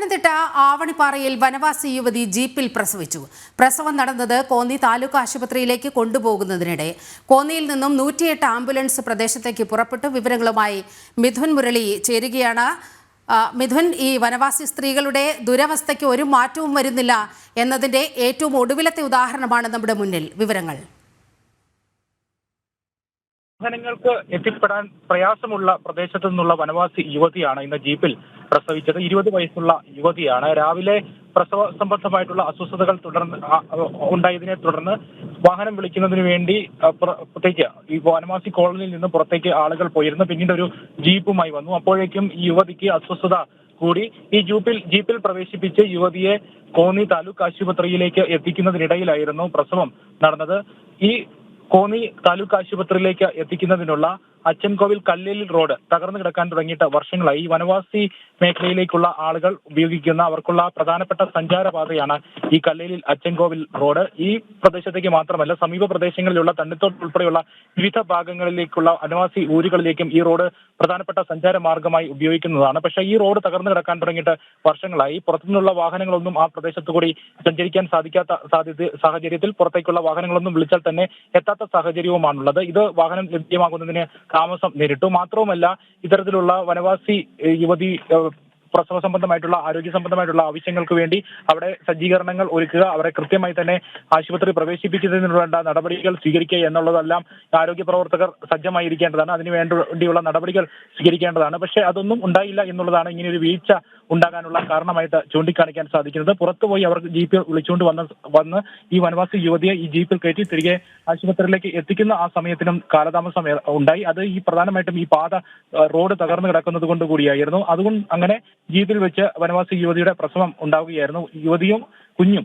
പത്തനംതിട്ട ആവണിപ്പാറയിൽ വനവാസി യുവതി ജീപ്പിൽ പ്രസവിച്ചു. പ്രസവം നടന്നത് കോന്നി താലൂക്ക് ആശുപത്രിയിലേക്ക് കൊണ്ടുപോകുന്നതിനിടെ. കോന്നിയിൽ നിന്നും നൂറ്റിയെട്ട് ആംബുലൻസ് പ്രദേശത്തേക്ക് പുറപ്പെട്ടു. വിവരങ്ങളുമായി മിഥുൻ മുരളി ചേരുകയാണ്. മിഥുൻ ഈ വനവാസി സ്ത്രീകളുടെ ദുരവസ്ഥയ്ക്ക് ഒരു മാറ്റവും വരുന്നില്ല എന്നതിന്റെ ഏറ്റവും ഒടുവിലത്തെ ഉദാഹരണമാണ് നമ്മുടെ മുന്നിൽ. വിവരങ്ങൾ. വാഹനങ്ങൾക്ക് എത്തിപ്പെടാൻ പ്രയാസമുള്ള പ്രദേശത്തു നിന്നുള്ള വനവാസി യുവതിയാണ് ഇന്ന് ജീപ്പിൽ പ്രസവിച്ചത്. ഇരുപത് വയസ്സുള്ള യുവതിയാണ്. രാവിലെ പ്രസവ സംബന്ധമായിട്ടുള്ള അസ്വസ്ഥതകൾ തുടർന്ന് ഉണ്ടായതിനെ തുടർന്ന് വാഹനം വിളിക്കുന്നതിന് വേണ്ടി പ്രത്യേകിച്ച് ഈ വനവാസി കോളനിയിൽ നിന്ന് പുറത്തേക്ക് ആളുകൾ പോയിരുന്നു. പിന്നീട് ഒരു ജീപ്പുമായി വന്നു. അപ്പോഴേക്കും ഈ യുവതിക്ക് അസ്വസ്ഥത കൂടി. ഈ ജീപ്പിൽ ജീപ്പിൽ പ്രവേശിപ്പിച്ച് യുവതിയെ കോന്നി താലൂക്ക് ആശുപത്രിയിലേക്ക് എത്തിക്കുന്നതിനിടയിലായിരുന്നു പ്രസവം നടന്നത്. ഈ കോന്നി താലൂക്ക് ആശുപത്രിയിലേക്ക് എത്തിക്കുന്നതിനുള്ള അച്ചൻകോവിൽ കല്ലേലിൽ റോഡ് തകർന്നു കിടക്കാൻ തുടങ്ങിയിട്ട് വർഷങ്ങളായി. ഈ വനവാസി മേഖലയിലേക്കുള്ള ആളുകൾ ഉപയോഗിക്കുന്ന അവർക്കുള്ള പ്രധാനപ്പെട്ട സഞ്ചാരപാതയാണ് ഈ കല്ലേലിൽ അച്ചൻകോവിൽ റോഡ്. ഈ പ്രദേശത്തേക്ക് മാത്രമല്ല സമീപ പ്രദേശങ്ങളിലുള്ള തണ്ണിത്തോട് ഉൾപ്പെടെയുള്ള വിവിധ ഭാഗങ്ങളിലേക്കുള്ള വനവാസി ഊരുകളിലേക്കും ഈ റോഡ് പ്രധാനപ്പെട്ട സഞ്ചാര മാർഗമായി ഉപയോഗിക്കുന്നതാണ്. പക്ഷേ ഈ റോഡ് തകർന്നു കിടക്കാൻ തുടങ്ങിയിട്ട് വർഷങ്ങളായി. പുറത്തുനിന്നുള്ള വാഹനങ്ങളൊന്നും ആ പ്രദേശത്തു കൂടി സഞ്ചരിക്കാൻ സാധിക്കാത്ത സാധ്യത സാഹചര്യത്തിൽ പുറത്തേക്കുള്ള വാഹനങ്ങളൊന്നും വിളിച്ചാൽ തന്നെ എത്താത്ത സാഹചര്യവുമാണുള്ളത്. ഇത് വാഹനം ലഭ്യമാകുന്നതിന് താമസം നേരിട്ടു. മാത്രവുമല്ല ഇത്തരത്തിലുള്ള വനവാസി യുവതി പ്രസവ സംബന്ധമായിട്ടുള്ള ആരോഗ്യ സംബന്ധമായിട്ടുള്ള ആവശ്യങ്ങൾക്ക് വേണ്ടി അവിടെ സജ്ജീകരണങ്ങൾ ഒരുക്കുക അവരെ കൃത്യമായി തന്നെ ആശുപത്രി പ്രവേശിപ്പിക്കുന്നതിന് വേണ്ട നടപടികൾ സ്വീകരിക്കുക എന്നുള്ളതെല്ലാം ആരോഗ്യ പ്രവർത്തകർ സജ്ജമായിരിക്കേണ്ടതാണ്. അതിനു വേണ്ട വേണ്ടിയുള്ള നടപടികൾ സ്വീകരിക്കേണ്ടതാണ്. പക്ഷേ അതൊന്നും ഉണ്ടായില്ല എന്നുള്ളതാണ് ഇങ്ങനെ ഒരു വീഴ്ച ഉണ്ടാകാനുള്ള കാരണമായിട്ട് ചൂണ്ടിക്കാണിക്കാൻ സാധിക്കുന്നത്. പുറത്തുപോയി അവർക്ക് ജീപ്പിൽ വിളിച്ചുകൊണ്ട് വന്ന വന്ന് ഈ വനവാസി യുവതിയെ ഈ ജീപ്പിൽ കയറ്റി തിരികെ ആശുപത്രിയിലേക്ക് എത്തിക്കുന്ന ആ സമയത്തിനും കാലതാമസം ഉണ്ടായി. അത് ഈ പ്രധാനമായിട്ടും ഈ പാത റോഡ് തകർന്നു കിടക്കുന്നത് കൊണ്ട് കൂടിയായിരുന്നു. അതുകൊണ്ട് അങ്ങനെ ജീപ്പിൽ വെച്ച് വനവാസി യുവതിയുടെ പ്രസവം ഉണ്ടാവുകയായിരുന്നു. യുവതിയും കുഞ്ഞും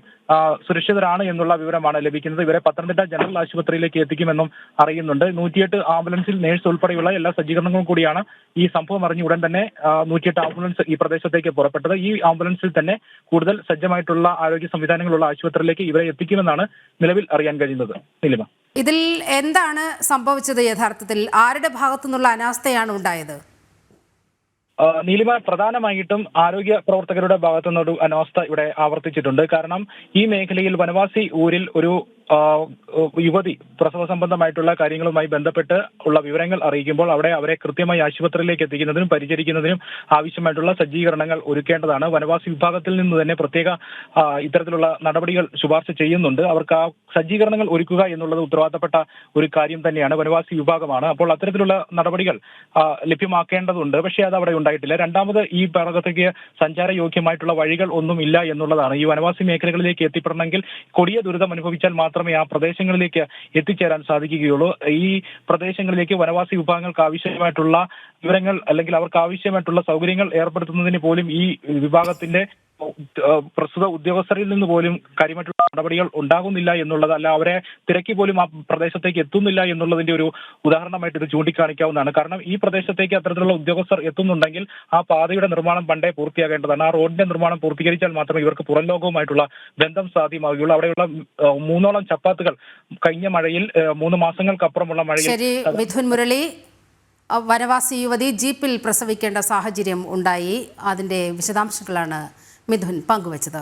സുരക്ഷിതരാണ് എന്നുള്ള വിവരമാണ് ലഭിക്കുന്നത്. ഇവരെ പത്തനംതിട്ട ജനറൽ ആശുപത്രിയിലേക്ക് എത്തിക്കുമെന്നും അറിയുന്നുണ്ട്. നൂറ്റിയെട്ട് ആംബുലൻസിൽ നേഴ്സ് ഉൾപ്പെടെയുള്ള എല്ലാ സജ്ജീകരണങ്ങളും കൂടിയാണ് ഈ സംഭവം അറിഞ്ഞ ഉടൻ തന്നെ നൂറ്റിയെട്ട് ആംബുലൻസ് ഈ പ്രദേശത്തേക്ക് പുറപ്പെട്ടത്. ഈ ആംബുലൻസിൽ തന്നെ കൂടുതൽ സജ്ജമായിട്ടുള്ള ആരോഗ്യ സംവിധാനങ്ങളുള്ള ആശുപത്രിയിലേക്ക് ഇവരെ എത്തിക്കുമെന്നാണ് നിലവിൽ അറിയാൻ കഴിയുന്നത്. നിലിമ. ഇതിൽ എന്താണ് സംഭവിച്ചത് യഥാർത്ഥത്തിൽ? ആരുടെ ഭാഗത്തു നിന്നുള്ള അനാസ്ഥയാണ് ഉണ്ടായത്? നീലിമ പ്രധാനമായിട്ടും ആരോഗ്യ പ്രവർത്തകരുടെ ഭാഗത്തു നിന്നൊരു അനാസ്ഥ ഇവിടെ ആവർത്തിച്ചിട്ടുണ്ട്. കാരണം ഈ മേഖലയിൽ വനവാസി ഊരിൽ ഒരു യുവതി പ്രസവ സംബന്ധമായിട്ടുള്ള കാര്യങ്ങളുമായി ബന്ധപ്പെട്ട് ഉള്ള വിവരങ്ങൾ അറിയിക്കുമ്പോൾ അവിടെ അവരെ കൃത്യമായി ആശുപത്രിയിലേക്ക് എത്തിക്കുന്നതിനും പരിചരിക്കുന്നതിനും ആവശ്യമായിട്ടുള്ള സജ്ജീകരണങ്ങൾ ഒരുക്കേണ്ടതാണ്. വനവാസി വിഭാഗത്തിൽ നിന്ന് തന്നെ പ്രത്യേക ഇത്തരത്തിലുള്ള നടപടികൾ ശുപാർശ ചെയ്യുന്നുണ്ട്. അവർക്ക് ആ സജ്ജീകരണങ്ങൾ ഒരുക്കുക എന്നുള്ളത് ഉത്തരവാദിത്തപ്പെട്ട ഒരു കാര്യം തന്നെയാണ്. വനവാസി വിഭാഗമാണ്. അപ്പോൾ അത്തരത്തിലുള്ള നടപടികൾ ലഭ്യമാക്കേണ്ടതുണ്ട്. പക്ഷേ അത് അവിടെ ഉണ്ടായിട്ടില്ല. രണ്ടാമത് ഈ ഭാഗത്തേക്ക് സഞ്ചാരയോഗ്യമായിട്ടുള്ള വഴികൾ ഒന്നും ഇല്ല എന്നുള്ളതാണ്. ഈ വനവാസി മേഖലകളിലേക്ക് എത്തിപ്പെടണമെങ്കിൽ കൊടിയ ദുരിതം അനുഭവിച്ചാൽ മാത്രമേ ആ പ്രദേശങ്ങളിലേക്ക് എത്തിച്ചേരാൻ സാധിക്കുകയുള്ളൂ. ഈ പ്രദേശങ്ങളിലേക്ക് വനവാസി വിഭാഗങ്ങൾക്ക് ആവശ്യമായിട്ടുള്ള വിവരങ്ങൾ അല്ലെങ്കിൽ അവർക്ക് ആവശ്യമായിട്ടുള്ള സൗകര്യങ്ങൾ ഏർപ്പെടുത്തുന്നതിന് പോലും ഈ വിഭാഗത്തിന്റെ പ്രസ്തുത ഉദ്യോഗസ്ഥരിൽ നിന്ന് പോലും കാര്യമായിട്ടുള്ള നടപടികൾ ഉണ്ടാകുന്നില്ല എന്നുള്ളത് അല്ല അവരെ തിരക്കി പോലും ആ പ്രദേശത്തേക്ക് എത്തുന്നില്ല എന്നുള്ളതിന്റെ ഒരു ഉദാഹരണമായിട്ട് ഇത് ചൂണ്ടിക്കാണിക്കാവുന്നതാണ്. കാരണം ഈ പ്രദേശത്തേക്ക് അത്തരത്തിലുള്ള ഉദ്യോഗസ്ഥർ എത്തുന്നുണ്ടെങ്കിൽ ആ പാതയുടെ നിർമ്മാണം പണ്ടേ പൂർത്തിയാകേണ്ടതാണ്. ആ റോഡിന്റെ നിർമ്മാണം പൂർത്തീകരിച്ചാൽ മാത്രമേ ഇവർക്ക് പുറം ലോകവുമായിട്ടുള്ള ബന്ധം സാധ്യമാവുകയുള്ളൂ. അവിടെയുള്ള മൂന്നോളം ചപ്പാത്തുകൾ കഴിഞ്ഞ മഴയിൽ മൂന്ന് മാസങ്ങൾക്കപ്പുറമുള്ള മഴയിൽ മിഥുൻ മുരളി വനവാസി യുവതി ജീപ്പിൽ പ്രസവിക്കേണ്ട സാഹചര്യം ഉണ്ടായി. അതിന്റെ വിശദാംശങ്ങളാണ് മിഥുൻ പങ്കുവച്ചത്.